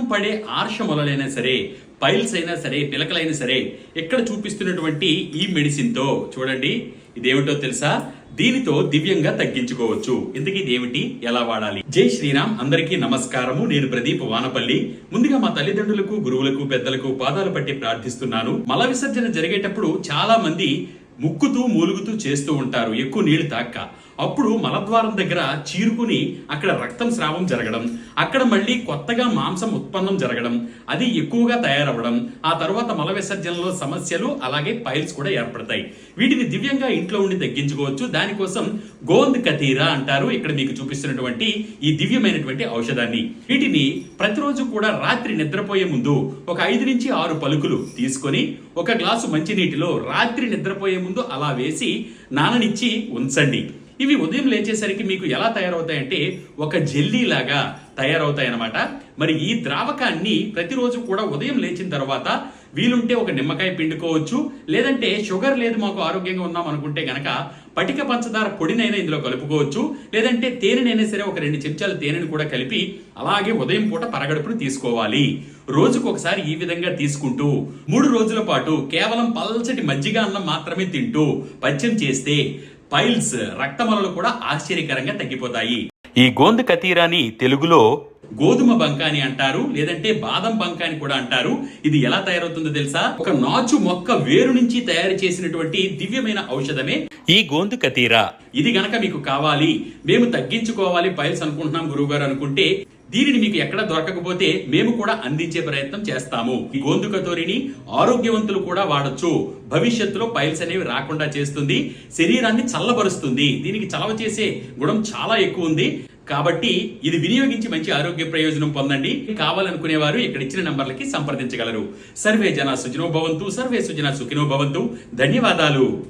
వర్షం పడే ఆర్ష మొలలైనా సరే పైల్స్ అయినా సరే పిలకలైనా సరే ఇక్కడ చూపిస్తున్నటువంటి ఈ మెడిసిన్తో చూడండి ఇదేమిటో తెలుసా? దీనితో దివ్యంగా తగ్గించుకోవచ్చు. ఇందుకు ఇదేమిటి? ఎలా వాడాలి? జై శ్రీరామ్ అందరికీ నమస్కారము. నేను ప్రదీప్ వానపల్లి. ముందుగా మా తల్లిదండ్రులకు గురువులకు పెద్దలకు పాదాలు పట్టి ప్రార్థిస్తున్నాను. మల విసర్జన జరిగేటప్పుడు చాలా మంది ముక్కుతూ మూలుగుతూ చేస్తూ ఉంటారు. ఎక్కువ నీళ్ళు తాక్క. అప్పుడు మలద్వారం దగ్గర చీరుకుని అక్కడ రక్తం స్రావం జరగడం అక్కడ మళ్ళీ కొత్తగా మాంసం ఉత్పన్నం జరగడం అది ఎక్కువగా తయారవ్వడం ఆ తర్వాత మల విసర్జనలో సమస్యలు అలాగే పైల్స్ కూడా ఏర్పడతాయి. వీటిని దివ్యంగా ఇంట్లో ఉండి తగ్గించుకోవచ్చు. దానికోసం గోంద్ కతీరా అంటారు. ఇక్కడ మీకు చూపిస్తున్నటువంటి ఈ దివ్యమైనటువంటి ఔషధాన్ని. వీటిని ప్రతిరోజు కూడా రాత్రి నిద్రపోయే ముందు ఒక ఐదు నుంచి ఆరు పలుకులు తీసుకొని ఒక గ్లాసు మంచినీటిలో రాత్రి నిద్రపోయే ముందు అలా వేసి నాననిచ్చి ఉంచండి. ఇవి ఉదయం లేచేసరికి మీకు ఎలా తయారవుతాయంటే ఒక జెల్లీ లాగా తయారవుతాయన్నమాట. మరి ఈ ద్రావకాన్ని ప్రతిరోజు కూడా ఉదయం లేచిన తర్వాత వీలుంటే ఒక నిమ్మకాయ పిండుకోవచ్చు. లేదంటే షుగర్ లేదు మాకు ఆరోగ్యంగా ఉన్నాం అనుకుంటే గనక పటిక పంచదార పొడినైనా ఇందులో కలుపుకోవచ్చు. లేదంటే తేనెనైనా సరే ఒక రెండు చెంచాల తేనెను కూడా కలిపి అలాగే ఉదయం పూట పరగడుపును తీసుకోవాలి. రోజుకు ఒకసారి ఈ విధంగా తీసుకుంటూ మూడు రోజుల పాటు కేవలం పల్చటి మజ్జిగ అన్నం మాత్రమే తింటూ పచ్చం చేస్తే పైల్స్ రక్తమలలు కూడా ఆశ్చర్యకరంగా తగ్గిపోతాయి. ఈ గోంద్ కతీరాని తెలుగులో గోధుమ బంక అని అంటారు లేదంటే బాదం బంక అని కూడా అంటారు. ఇది ఎలా తయారవుతుందో తెలుసా? ఒక నాచు మొక్క వేరు నుంచి తయారు చేసినటువంటి దివ్యమైన ఔషధమే. ఈ గోందు కతీరా. ఇది గనక మీకు కావాలి మేము తగ్గించుకోవాలి పైల్స్ అనుకుంటున్నాం గురువు గారు అనుకుంటే దీనిని మీకు ఎక్కడ దొరకకపోతే మేము కూడా అందించే ప్రయత్నం చేస్తాము. ఈ గోందు కతోరిని ఆరోగ్యవంతులు కూడా వాడచ్చు. భవిష్యత్తులో పైల్స్ అనేవి రాకుండా చేస్తుంది. శరీరాన్ని చల్లబరుస్తుంది. దీనికి చలవ చేసే గుణం చాలా ఎక్కువ ఉంది. కాబట్టి ఇది వినియోగించి మంచి ఆరోగ్య ప్రయోజనం పొందండి. కావాలనుకునేవారు ఇక్కడ ఇచ్చిన నంబర్లకి సంప్రదించగలరు. సర్వే జన సుజనో భవంతు సర్వే సుజన సుఖినో భవంతు. ధన్యవాదాలు.